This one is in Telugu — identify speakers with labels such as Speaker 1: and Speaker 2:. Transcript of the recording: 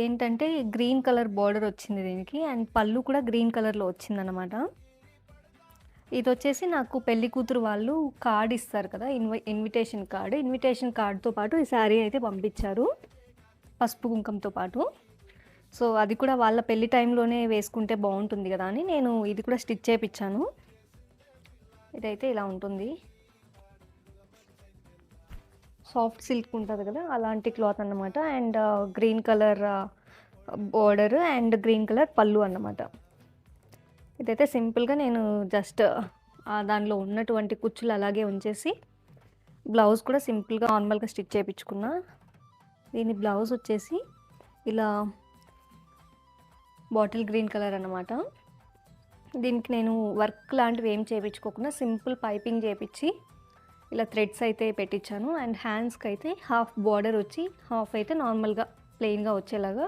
Speaker 1: ఏంటంటే గ్రీన్ కలర్ బార్డర్ వచ్చింది దీనికి అండ్ పళ్ళు కూడా గ్రీన్ కలర్‌లో వచ్చిందనమాట. ఇదొచ్చేసి నాకు పెళ్ళి కూతురు వాళ్ళు కార్డ్ ఇస్తారు కదా! ఇన్వ ఇన్విటేషన్ కార్డు ఇన్విటేషన్ కార్డ్‌తో పాటు ఈ శారీ అయితే పంపించారు. పసుపు, కుంకంతో పాటు. సో, అది కూడా వాళ్ళ పెళ్ళి టైంలోనే వేసుకుంటే బాగుంటుంది కదా అని నేను ఇది కూడా స్టిచ్ చేపిచ్చాను. ఇదైతే ఇలా ఉంటుంది. సాఫ్ట్ సిల్క్ ఉంటుంది కదా! అలాంటి క్లాత్ అన్నమాట. And green colour border and green colour పళ్ళు అన్నమాట. ఇదైతే సింపుల్‌గా నేను జస్ట్ దానిలో ఉన్నటువంటి కుచ్చులు అలాగే ఉంచేసి, బ్లౌజ్ కూడా సింపుల్‌గా నార్మల్‌గా స్టిచ్ చేయించుకున్నా దీని బ్లౌజ్ వచ్చేసి ఇలా బాటిల్ గ్రీన్ కలర్ అన్నమాట. దీనికి నేను వర్క్ లాంటివి ఏం చేయించుకోకుండా సింపుల్ పైపింగ్ చేయించి ఇలా థ్రెడ్స్ అయితే పెట్టించాను. అండ్ హ్యాండ్స్కి అయితే హాఫ్ బార్డర్ వచ్చి, హాఫ్ అయితే నార్మల్‌గా ప్లెయిన్‌గా వచ్చేలాగా